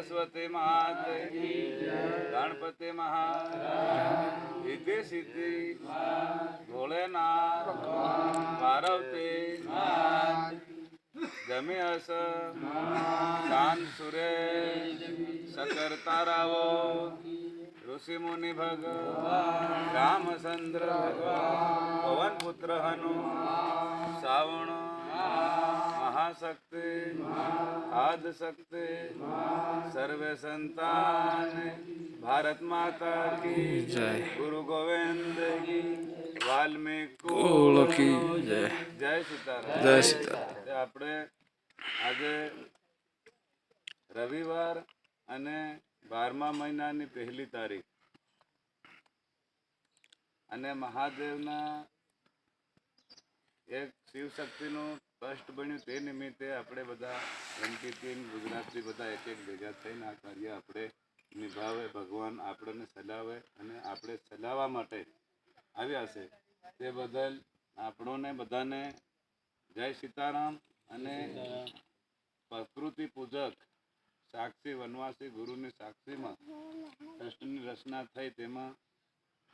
सरस्वती महादेवी गणपती महात इथे सिद्धी भोलेनाथ पार्वती जमी अस दान सुरे सकर्ता रावो ऋषिमुनी भग रामचंद्र भगवान पवनपुत्र हनु श्रावण મહાશક્તિ આદ શક્તિ સર્વે સંતાન ભારત માતા કી જય. ગુરુ ગોવિંદ વાલ્મીકી જય. જય સીતારામ. જય સીતારામ. આપણે આજે રવિવાર અને બારમા મહિનાની પહેલી તારીખ. અને મહાદેવના એક શિવ ટ્રસ્ટ બન્યું તે નિમિત્તે આપણે બધા રમકીર્તિન ગુજરાતથી બધા એક એક ભેગા થઈને આ કાર્ય આપણે નિભાવે ભગવાન આપણને સલાવે અને આપણે સલાવવા માટે આવ્યા છે. તે બદલ આપણોને બધાને જય સીતારામ અને પ્રકૃતિ પૂજક સાક્ષી વનવાસી ગુરુની સાક્ષીમાં ટ્રસ્ટની રચના થઈ તેમાં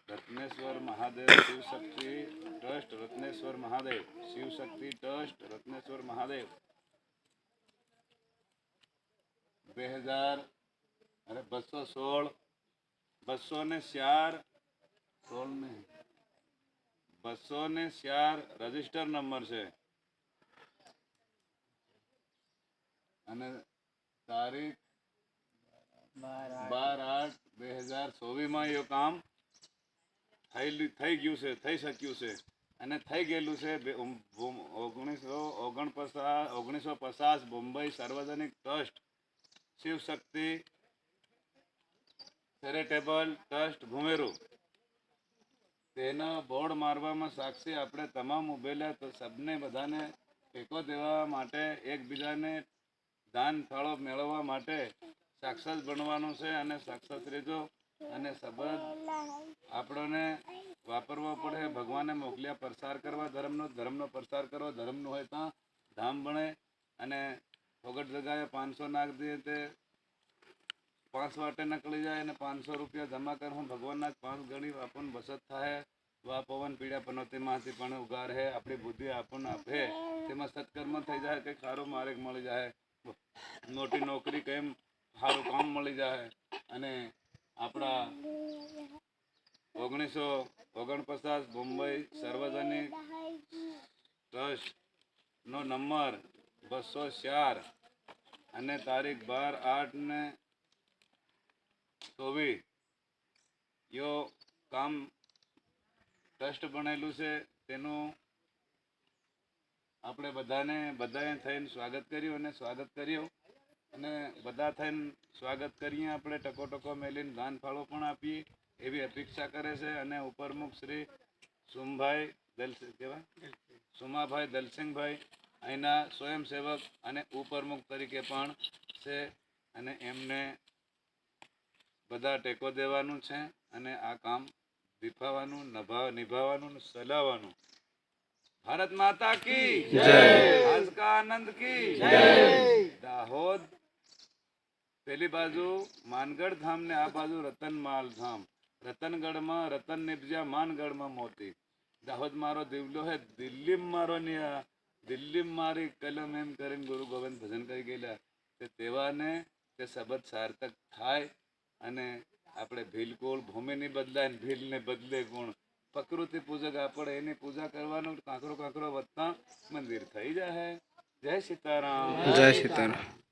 રત્નેશ્વર મહાદેવ શિવશક્તિ ટ્રસ્ટ રત્નેશ્વર મહાદેવ શિવશક્તિ ટ્રસ્ટ રત્નેશ્વર મહાદેવ બે હજાર અરે બસો સોળ બસો ને ચાર સોળ ને બસો ને ચાર રજિસ્ટર નંબર છે અને તારીખ બાર આઠ બે હજાર ચોવીસમાં એ કામ થઈ ગયું છે, થઈ શક્યું છે. અને થઈ ગયેલું છે ઓગણીસો ઓગણપચાસ ઓગણીસો પચાસ બોમ્બઈ સાર્વજનિક ટ્રસ્ટ, શિવશક્તિ ચેરિટેબલ ટ્રસ્ટ ભૂમેરું તેના બોર્ડ મારવામાં સાક્ષી આપણે તમામ ઉભેલા તો સબને બધાને ટેકો દેવા માટે, એકબીજાને દાન ફળો મેળવવા માટે સાક્ષાત બનવાનું છે અને સાક્ષાત રહેજો. અને સંબંધ આપણને વાપરવો પડે ભગવાને મોકલ્યા, પ્રસાર કરવા, ધર્મનો ધર્મનો પ્રસાર કરવો ધર્મનું હોય ત્યાં ધામ બને અને ફોગટ જગાએ, પાંચસો નાખ દે તે પાંચ વાટે નકળી જાય અને પાંચસો રૂપિયા જમા કરું. ભગવાનના પાંચ ગણી આપણને બચત થાય વા પવન પીડા પનોતીમાંથી પણ ઉગાર હે, આપણી બુદ્ધિ આપણને આપે. તેમાં સત્કર્મ થઈ જાય, કંઈક સારો માર્ગ મળી જાય. મોટી નોકરી કેમ સારું કામ મળી જાય? અને આપણા ઓગણીસો ઓગણપચાસ મુંબઈ સાર્વજનિક ટ્રસ્ટનો નંબર બસો ચાર અને તારીખ બાર આઠ ને ચોવીસ યો કામ ટ્રસ્ટ બનેલું છે તેનું આપણે બધાને, બધાએ થઈને સ્વાગત કર્યું અને સ્વાગત કર્યું. અને બધા થઈને સ્વાગત કરીએ આપણે ટકો ટકો મેલીને દાન ફાળો પણ આપીએ એવી અપેક્ષા કરે છે. અને ઉપરમુખ શ્રી સુમભાઈ દલસિંહ કહેવાય સુમાભાઈ દલસિંહભાઈ અહીંના સ્વયંસેવક અને ઉપરમુખ તરીકે પણ છે. અને એમને બધા ટેકો દેવાનું છે અને આ કામ વિફાવાનું નભા નિભાવવાનું સલાવવાનું. ભારત માતા કી જય. આજકા આનંદ કી દાહોદ પેલી બાજુ માનગઢ ધામ ને આ બાજુ રતનમાલ ધામ. રતનગઢમાં રતન નિપજ્યા માનગઢમાં મોતી. દાહોદ મારો દિવલો હે દિલ્હી મારો નિયા. દિલ્હી મારી કલમ એમ કરીને ગુરુ ગોવિંદ ભજન કરી ગયેલા. તે તેવાને તે શબ્દ સાર્થક થાય અને આપણે ભીલકુળ ભૂમિની બદલાય ને ભીલને બદલે ગુણ. પ્રકૃતિ પૂજક આપણે એની પૂજા કરવાનું કાંકરો કાંકરો વધતા મંદિર થઈ જાય જય સીતારામ. જય સીતારામ.